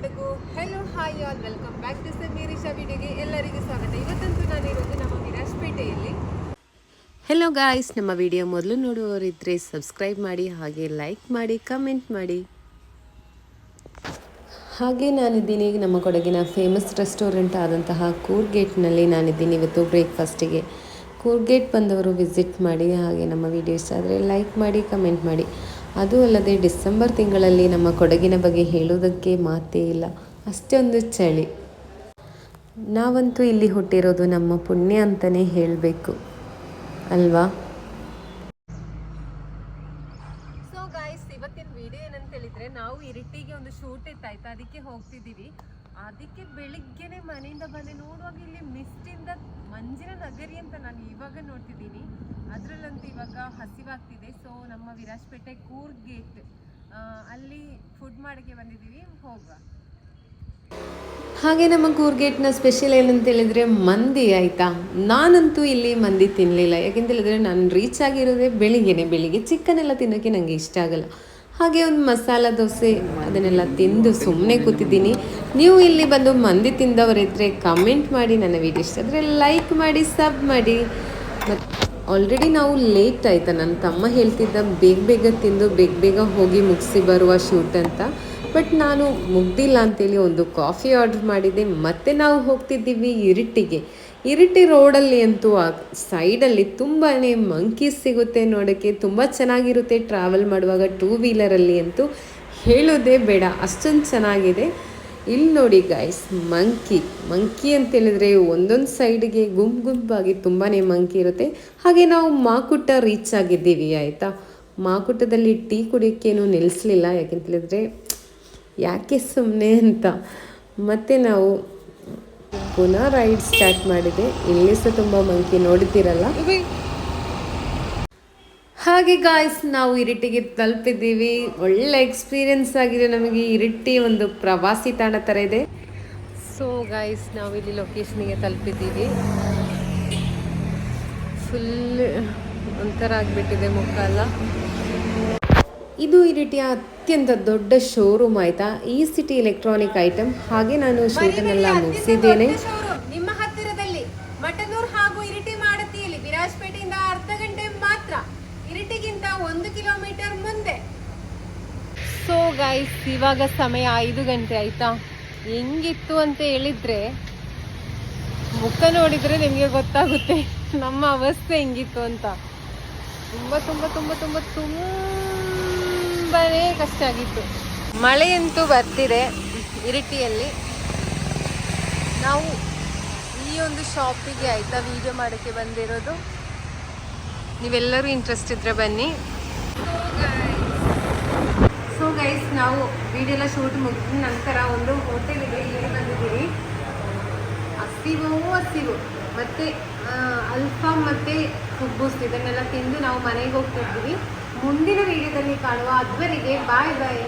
Kodagu hello hi all welcome back to Sameerisha ವಿಡಿಯೋಗೆ ಎಲ್ಲರಿಗೂ ಸ್ವಾಗತ. ಇವತ್ತಂತೂ ನಾನಿರೋದು ನಮ್ಮ ವಿರಾಜ್ಪೇಟೆಯಲ್ಲಿ. ಹೆಲೋ ಗಾಯ್ಸ್ ನಮ್ಮ ವಿಡಿಯೋ ಮೊದಲು ನೋಡುವವರಿದ್ದರೆ ಸಬ್ಸ್ಕ್ರೈಬ್ ಮಾಡಿ, ಹಾಗೆ ಲೈಕ್ ಮಾಡಿ ಕಮೆಂಟ್ ಮಾಡಿ. ಹಾಗೆ ನಾನಿದ್ದೀನಿ ನಮ್ಮ ಕೊಡಗಿನ ಫೇಮಸ್ ರೆಸ್ಟೋರೆಂಟ್ ಆದಂತಹ ಕೂರ್ಗೇಟ್ನಲ್ಲಿ ನಾನಿದ್ದೀನಿ ಇವತ್ತು ಬ್ರೇಕ್ಫಾಸ್ಟಿಗೆ ಕೂರ್ಗೇಟ್ ಬಂದವರು ವಿಸಿಟ್ ಮಾಡಿ, ಹಾಗೆ ನಮ್ಮ ವಿಡಿಯೋಸ್ ಆದರೆ ಲೈಕ್ ಮಾಡಿ ಕಮೆಂಟ್ ಮಾಡಿ. ಅದು ಅಲ್ಲದೆ ಡಿಸೆಂಬರ್ ತಿಂಗಳಲ್ಲಿ ನಮ್ಮ ಕೊಡಗಿನ ಬಗ್ಗೆ ಹೇಳೋದಕ್ಕೆ ಮಾತೇ ಇಲ್ಲ. ಅಷ್ಟೊಂದು ಚಳಿ. ನಾವಂತೂ ಇಲ್ಲಿ ಹುಟ್ಟಿರೋದು ನಮ್ಮ ಪುಣ್ಯ ಅಂತಲೇ ಹೇಳಬೇಕು. ಅಲ್ವಾ? ಸೊ ಗಾಯ್ಸ್ ಇವತ್ತಿನ ವಿಡಿಯೋ ಏನಂತ ಹೇಳಿದ್ರೆ ನಾವು ಇರಿಟಿಗೆ ಒಂದು ಶೂಟ್ ಇತ್ತಾಯ್ತು. ಅದಕ್ಕೆ ಹೋಗ್ತಿದ್ದೀವಿ. ಅದಕ್ಕೆ ಬೆಳಿಗ್ಗೆನೆ ಮನೆಯಿಂದ ಬಂದೆ. ನೋಡುವಾಗ ಇಲ್ಲಿ ಮಿಸ್ಟಿಂದ ಮಂಜಿನ ನಗರಿ ಅಂತ ನಾನು ಇವಾಗ ನೋಡ್ತಿದ್ದೀನಿ ಅದರಲ್ಲಂತೂ ಇವಾಗ ಹಸಿವಾಗ್ತಿದೆ. ಸೊ ನಮ್ಮ ವಿರಾಜ್ಪೇಟೆ ಕೂರ್ಗ್ ಗೇಟ್ ಅಲ್ಲಿ ಫುಡ್ ಮಾಡಕ್ಕೆ ಬಂದಿದ್ದೀವಿ. ಹೋಗುವ. ಹಾಗೆ ನಮ್ಮ ಕೂರ್ಗೇಟ್ನ ಸ್ಪೆಷಲ್ ಏನಂತ ಹೇಳಿದ್ರೆ ಮಂದಿ ಆಯಿತಾ? ನಾನಂತೂ ಇಲ್ಲಿ ಮಂದಿ ತಿನ್ನಲಿಲ್ಲ ಯಾಕೆಂತ ಹೇಳಿದ್ರೆ ನಾನು ರೀಚ್ ಆಗಿರೋದೇ ಬೆಳಿಗ್ಗೆನೆ. ಬೆಳಿಗ್ಗೆ ಚಿಕನ್ ಎಲ್ಲ ತಿನ್ನೋಕ್ಕೆ ನನಗೆ ಇಷ್ಟ ಆಗಲ್ಲ. ಹಾಗೆ ಒಂದು ಮಸಾಲ ದೋಸೆ, ಅದನ್ನೆಲ್ಲ ತಿಂದು ಸುಮ್ಮನೆ ಕೂತಿದ್ದೀನಿ. ನೀವು ಇಲ್ಲಿ ಬಂದು ಮಂದಿ ತಿಂದವರಿದ್ದರೆ ಕಮೆಂಟ್ ಮಾಡಿ. ನನ್ನ ವಿಡಿಯೋ ಇಷ್ಟ ಆದರೆ ಲೈಕ್ ಮಾಡಿ ಸಬ್ ಮಾಡಿ. ಮತ್ತು ಆಲ್ರೆಡಿ ನಾವು ಲೇಟ್ ಆಯಿತಾ? ನನ್ನ ತಮ್ಮ ಹೇಳ್ತಿದ್ದ ಬೇಗ ಬೇಗ ತಿಂದು ಬೇಗ ಬೇಗ ಹೋಗಿ ಮುಗಿಸಿ ಬರುವ ಶೂಟ್ ಅಂತ. ಬಟ್ ನಾನು ಮುಗ್ದಿಲ್ಲ ಅಂತೇಳಿ ಒಂದು ಕಾಫಿ ಆರ್ಡರ್ ಮಾಡಿದ್ದೆ ಮತ್ತೆ ನಾವು ಹೋಗ್ತಿದ್ದೀವಿ ಇರಿಟ್ಟಿಗೆ ಇರಿಟಿ ರೋಡಲ್ಲಿ ಅಂತೂ ಆ ಸೈಡಲ್ಲಿ ತುಂಬಾ ಮಂಕೀಸ್ ಸಿಗುತ್ತೆ ನೋಡೋಕ್ಕೆ. ತುಂಬ ಚೆನ್ನಾಗಿರುತ್ತೆ ಟ್ರಾವೆಲ್ ಮಾಡುವಾಗ ಟೂ ವೀಲರಲ್ಲಿ ಅಂತೂ. ಹೇಳೋದೇ ಬೇಡ. ಅಷ್ಟೊಂದು ಚೆನ್ನಾಗಿದೆ. ಇಲ್ಲಿ ನೋಡಿ ಗಾಯ್ಸ್ ಮಂಕಿ ಮಂಕಿ ಅಂತ ಹೇಳಿದ್ರೆ ಒಂದೊಂದು ಸೈಡ್ಗೆ ಗುಂಪು ಗುಂಪಾಗಿ ತುಂಬಾ ಮಂಕಿ ಇರುತ್ತೆ. ಹಾಗೆ ನಾವು ಮಾಕುಟ ರೀಚ್ ಆಗಿದ್ದೀವಿ, ಆಯಿತಾ? ಮಾಕುಟದಲ್ಲಿ ಟೀ ಕುಡಿಯೋಕ್ಕೇನು ನಿಲ್ಲಿಸಲಿಲ್ಲ ಯಾಕೆಂತ ಹೇಳಿದ್ರೆ ಯಾಕೆ ಸುಮ್ಮನೆ ಅಂತ. ಮತ್ತೆ ನಾವು ಪುನಃ ರೈಡ್ ಸ್ಟಾರ್ಟ್ ಮಾಡಿದೆ. ಇಲ್ಲಿ ಸಹ ತುಂಬ ಮಂಕಿ ನೋಡಿದ್ದೀರಲ್ಲ ಹಾಗೆ ಗಾಯ್ಸ್ ನಾವು ಇರಿಟ್ಟಿಗೆ ತಲುಪಿದ್ದೀವಿ. ಒಳ್ಳೆ ಎಕ್ಸ್ಪೀರಿಯನ್ಸ್ ಆಗಿದೆ ನಮಗೆ ಇರಿಟ್ಟಿ ಒಂದು ಪ್ರವಾಸಿ ತಾಣ ಥರ ಇದೆ. ಸೊ ಗಾಯ್ಸ್ ನಾವು ಇಲ್ಲಿ ಲೊಕೇಶನ್ಗೆ ತಲುಪಿದ್ದೀವಿ. ಫುಲ್ ಒಂಥರ ಆಗಿಬಿಟ್ಟಿದೆ ಮುಖ ಎಲ್ಲ. ಇದು ಇರಿಟಿಯ ಅತ್ಯಂತ ದೊಡ್ಡ ಶೋರೂಮ್ ಆಯ್ತಾ? ಈ ಸಿಟಿ ಎಲೆಕ್ಟ್ರಾನಿಕ್ ಐಟಮ್ ಹಾಗೆ ನಾನು ಶೂಟನ್ನೆಲ್ಲ ಮುಗಿಸಿದ್ದೇನೆ. ನಿಮ್ಮ ಹತ್ತಿರದಲ್ಲಿ ಮಟನೂರ್ ಹಾಗೂ ಇರಿಟಿ ಮಾಡತಿಯಲ್ಲಿ ವಿರಾಜ್ಪೇಟೆಯಿಂದ ಅರ್ಧ ಇರಿಟಿಗಿಂತ ಒಂದು ಕಿಲೋಮೀಟರ್ ಮುಂದೆ. ಸೊ ಗೈಸ್ ಇವಾಗ ಸಮಯ ಐದು ಗಂಟೆ ಆಯ್ತಾ? ಹೆಂಗಿತ್ತು ಅಂತ ಹೇಳಿದ್ರೆ, ಮುಖ ನೋಡಿದ್ರೆ ನಿಮಗೆ ಗೊತ್ತಾಗುತ್ತೆ ನಮ್ಮ ಅವಸ್ಥೆ ಹೆಂಗಿತ್ತು ಅಂತ. ತುಂಬ ತುಂಬ ತುಂಬ ತುಂಬ, ತುಂಬಾನೇ ಕಷ್ಟ ಆಗಿತ್ತು. ಮಳೆಯಂತೂ ಬರ್ತಿದೆ ಇರಿಟಿಯಲ್ಲಿ. ನಾವು ಈ ಒಂದು ಶಾಪಿಗೆ ಆಯ್ತಾ? ವಿಡಿಯೋ ಮಾಡೋಕ್ಕೆ ಬಂದಿರೋದು. ನೀವೆಲ್ಲರೂ ಇಂಟ್ರೆಸ್ಟ್ ಇದ್ರೆ ಬನ್ನಿ. ಸೊ ಗೈಸ್ ನಾವು ವಿಡಿಯೋ ಎಲ್ಲ ಶೂಟ್ ಮುಗಿದ ನಂತರ ಒಂದು ಹೋಟೆಲ್ ಇದೆ, ಇಲ್ಲಿ ಬಂದಿದ್ದೀವಿ ಹಸಿವು ಹಸಿವು. ಮತ್ತೆ ಅಲ್ಫಾ ಮತ್ತೆ ಕುಬ್ಬೂಸ್ ಇದನ್ನೆಲ್ಲ ತಿಂದು ನಾವು ಮನೆಗೆ ಹೋಗ್ತಿದ್ದೀವಿ. ಮುಂದಿನ ವಿಡಿಯೋದಲ್ಲಿ ಕಾಣುವ ಅದುವರೆಗೆ ಬಾಯ್ ಬಾಯ್